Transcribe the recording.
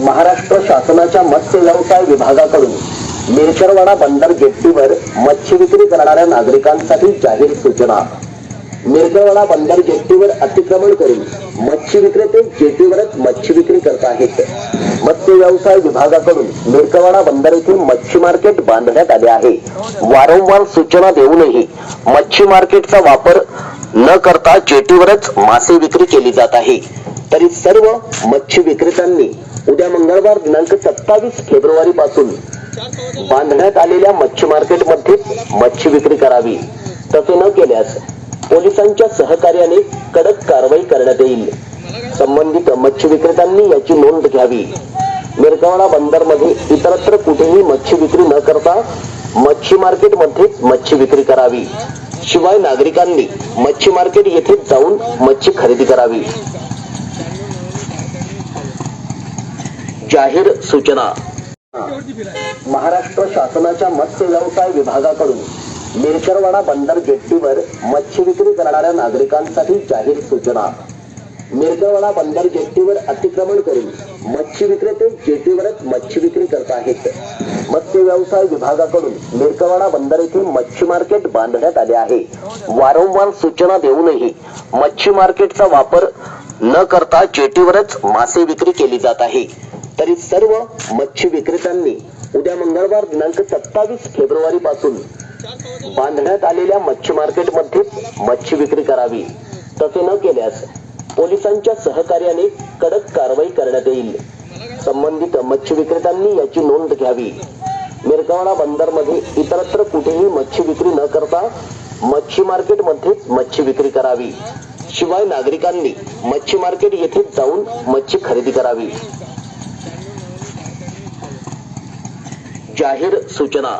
महाराष्ट्र शासनाच्या मत्स्य व्यवसाय विभागाकडून मिरकरवाडा बंदर जेट्टीवर मच्छी विक्री करणाऱ्या नागरिकांसाठी जाहीर सूचना. मिरकरवाडा बंदर जेट्टीवर अतिक्रमण करून मच्छी विक्रेते जेटीवरच मच्छी विक्री करत आहेत. मत्स्य व्यवसाय विभागाकडून मिरकवाडा बंदर येथे मच्छी मार्केट बांधण्यात आले आहे. वारंवार सूचना देऊनही मच्छी मार्केटचा वापर न करता जेटीवरच मासे विक्री केली जात आहे. तरी सर्व मच्छी विक्रेत्यांनी उद्या मंगळवार दिनांक सत्तावीस फेब्रुवारी पासून बांधण्यात आलेल्या मच्छी मार्केटमध्ये मच्छी विक्री करावी. तसे न केल्यास पोलिसांच्या सहकार्याने कडक कारवाई करण्यात येईल. संबंधित मच्छी विक्रेत्यांनी याची नोंद घ्यावी. मिरकवाडा बंदरमध्ये इतरत्र कुठेही मच्छी विक्री न करता मच्छी मार्केट मध्येच मच्छी विक्री करावी. शिवाय नागरिकांनी मच्छी मार्केट येथे जाऊन मच्छी खरेदी करावी. जाहीर सूचना. महाराष्ट्र शासनाच्या मत्स्य व्यवसाय विभागाकडून मिरकरवाडा बंदर जेट्टीवर मच्छी विक्री करणाऱ्या नागरिकांसाठी जाहीर सूचना. मिरकरवाडा बंदर जेट्टीवर अतिक्रमण करून मच्छी विक्रेते जेटीवरच मच्छी विक्री करत आहेत. व्यवसाय विभागाकडून मिरकवाडा बंदर येथे मच्छी मार्केट बांधण्यात आले आहे. वारंवार सूचना देऊनही मच्छी मार्केटचा वापर न करता जेटीवरच मासे विक्री केली जात आहे. तरी सर्व मच्छी विक्रेत्यांनी उद्या मंगळवार दिनांक सत्तावीस फेब्रुवारी पासून बांधण्यात आलेल्या मच्छी मार्केटमध्ये मच्छी विक्री करावी. तसे न केल्यास पोलिसांच्या सहकार्याने कडक कारवाई करण्यात येईल. संबंधित मच्छी विक्रेत्यांनी याची नोंद घ्यावी. मिरकवाडा बंदरमध्ये इतरत्र कुठेही मच्छी विक्री न करता मच्छी मार्केट मध्येच मच्छी विक्री करावी. शिवाय नागरिकांनी मच्छी मार्केट येथे जाऊन मच्छी खरेदी करावी. जाहीर सूचना.